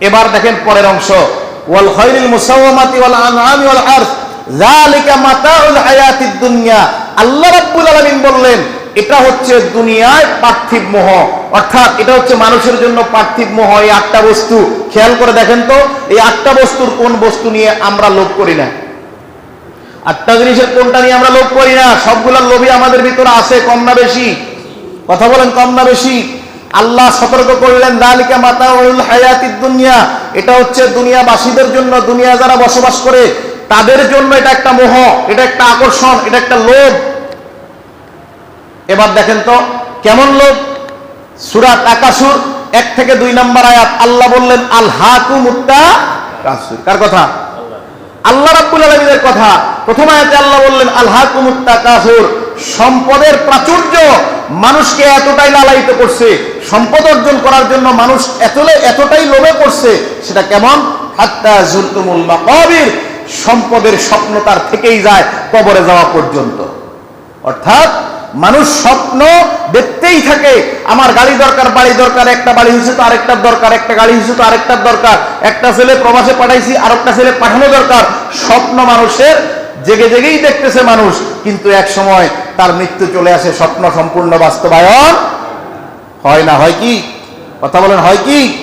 এবার দেখেন পরের অংশ। ওয়াল খায়রিল মুসাওয়ামাতি ওয়াল আনআমি ওয়াল আরস যালিকা মাতাউল হায়াতিদ দুনিয়া। আল্লাহ রাব্বুল আলামিন বললেন, এটা হচ্ছে দুনিয়ায় পার্থিব মোহ। অর্থাৎ এটা হচ্ছে মানুষের জন্য পার্থিব মোহ এই আটটা বস্তু। খেয়াল করে দেখেন তো, এই আটটা বস্তুর কোন বস্তু নিয়ে আমরা লোভ করি না। আটটা জিনিসের কোনটা নিয়ে আমরা লোভ করি না? সবগুলোর লোভই আমাদের ভিতরে আছে, কম না বেশি। কথা বলেন, কম না বেশি। আল্লাহ সতর্ক করলেন, দালিকা মাতা হায়াতিদ দুনিয়া। এটা হচ্ছে দুনিয়াবাসীদের জন্য দুনিয়া যারা বসবাস করে, তাদের জন্য এটা একটা মোহ, এটা একটা আকর্ষণ, এটা একটা লোভ। এবার দেখেন তো, কেমন লোভ? সুরাত আকাশুর এক থেকে দুই নম্বর আয়াত, আল্লাহ বললেন, আল হাকু মুত্তা কাসুর। কার কথা? আল্লাহ রাব্বুল আলামিনের কথা। প্রথম আয়াতে আল্লাহ বললেন, আল হাকু মুত্তা কাসুর। সম্পদের প্রাচুর্য মানুষকে এতটাই লালায়িত করছে, সম্পদ অর্জন করার জন্য মানুষ এতলে, এতটাই লোভে করছে সেটা কেমন? হাত্তা জুলতুমুল মাকাবির, সম্পদের স্বপ্ন তার থেকেই যায় কবরে যাওয়া পর্যন্ত। অর্থাৎ মানুষ স্বপ্ন দেখতেই থাকে, আমার গাড়ি দরকার, বাড়ি দরকার, একটা বাড়ি হয়েছে তো আরেকটার দরকার, একটা গাড়ি হয়েছে তো আরেকটার দরকার, একটা ছেলে প্রবাসে পাঠাইছি আর একটা ছেলে পাঠানো দরকার। স্বপ্ন মানুষের জেগে জেগেই দেখতেছে মানুষ, কিন্তু এক সময় তার মৃত্যু চলে আসে, স্বপ্ন সম্পূর্ণ বাস্তবায়ন হয় না, হয় কি? কথা বলেন, হয় কি?